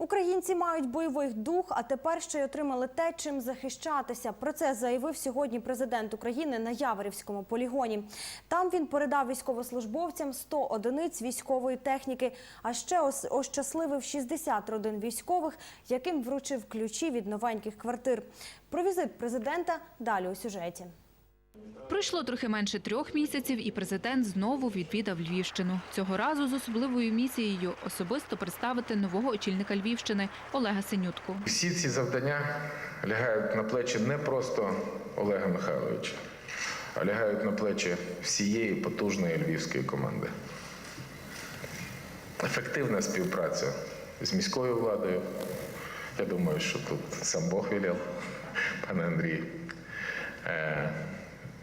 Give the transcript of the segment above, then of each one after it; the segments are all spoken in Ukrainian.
Українці мають бойовий дух, а тепер ще й отримали те, чим захищатися. Про це заявив сьогодні президент України на Яворівському полігоні. Там він передав військовослужбовцям 100 одиниць військової техніки, а ще ощасливив 60 родин військових, яким вручив ключі від новеньких квартир. Про візит президента далі у сюжеті. Пройшло трохи менше трьох місяців, і президент знову відвідав Львівщину. Цього разу з особливою місією особисто представити нового очільника Львівщини Олега Синютку. Всі ці завдання лягають на плечі не просто Олега Михайловича, а лягають на плечі всієї потужної львівської команди. Ефективна співпраця з міською владою. Я думаю, що тут сам Бог велів, пане Андрій.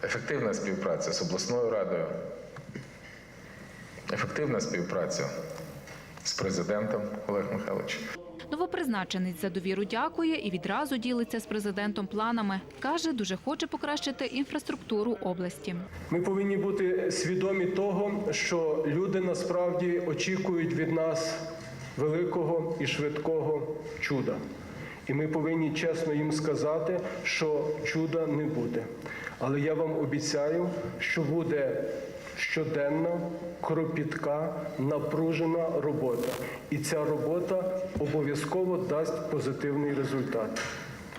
Ефективна співпраця з обласною радою, ефективна співпраця з президентом Олег Михайлович. Новопризначенець за довіру дякує і відразу ділиться з президентом планами. Каже, дуже хоче покращити інфраструктуру області. Ми повинні бути свідомі того, що люди насправді очікують від нас великого і швидкого чуда. І ми повинні чесно їм сказати, що чуда не буде. Але я вам обіцяю, що буде щоденна, кропітка, напружена робота. І ця робота обов'язково дасть позитивний результат.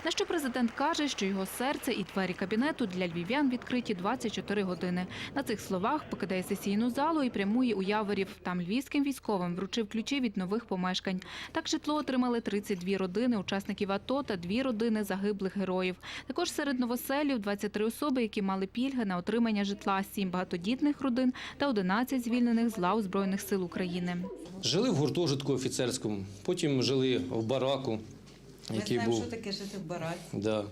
На що президент каже, що його серце і двері кабінету для львів'ян відкриті 24 години. На цих словах покидає сесійну залу і прямує у Яворів. Там львівським військовим вручив ключі від нових помешкань. Так житло отримали 32 родини учасників АТО та дві родини загиблих героїв. Також серед новоселів 23 особи, які мали пільги на отримання житла, 7 багатодітних родин та 11 звільнених з лав Збройних сил України. Жили в гуртожитку офіцерському, потім жили в бараку, Ми який знаємо, був. що таке жити в баракі. Да.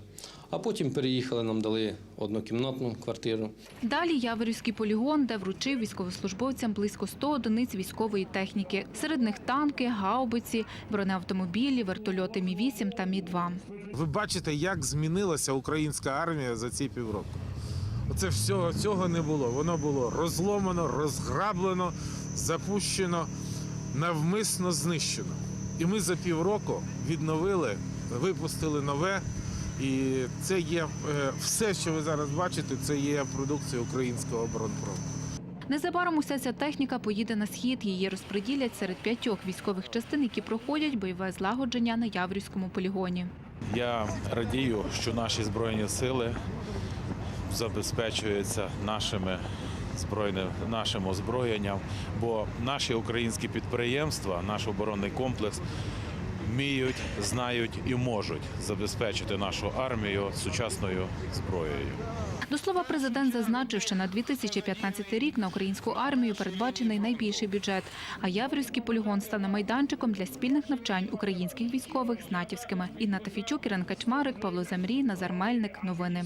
А потім переїхали, нам дали однокімнатну квартиру. Далі Яворівський полігон, де вручив військовослужбовцям близько 100 одиниць військової техніки. Серед них танки, гаубиці, бронеавтомобілі, вертольоти Мі-8 та Мі-2. Ви бачите, як змінилася українська армія за ці півроку. Оце всього цього не було. Воно було розломано, розграблено, запущено, навмисно знищено. І ми за півроку відновили, випустили нове. І це є е, все, що ви зараз бачите, це є продукція українського оборонпрому. Незабаром уся ця техніка поїде на схід. Її розподілять серед п'ятьох військових частин, які проходять бойове злагодження на Яворівському полігоні. Я радію, що наші збройні сили забезпечуються нашими збройним нашим озброєнням, бо наші українські підприємства, наш оборонний комплекс вміють, знають і можуть забезпечити нашу армію сучасною зброєю. До слова, президент зазначив, що на 2015 рік на українську армію передбачений найбільший бюджет. А Яворівський полігон стане майданчиком для спільних навчань українських військових з натівськими. Інна Тафійчук, Ірина Качмарик, Павло Замрій, Назар Мельник. Новини.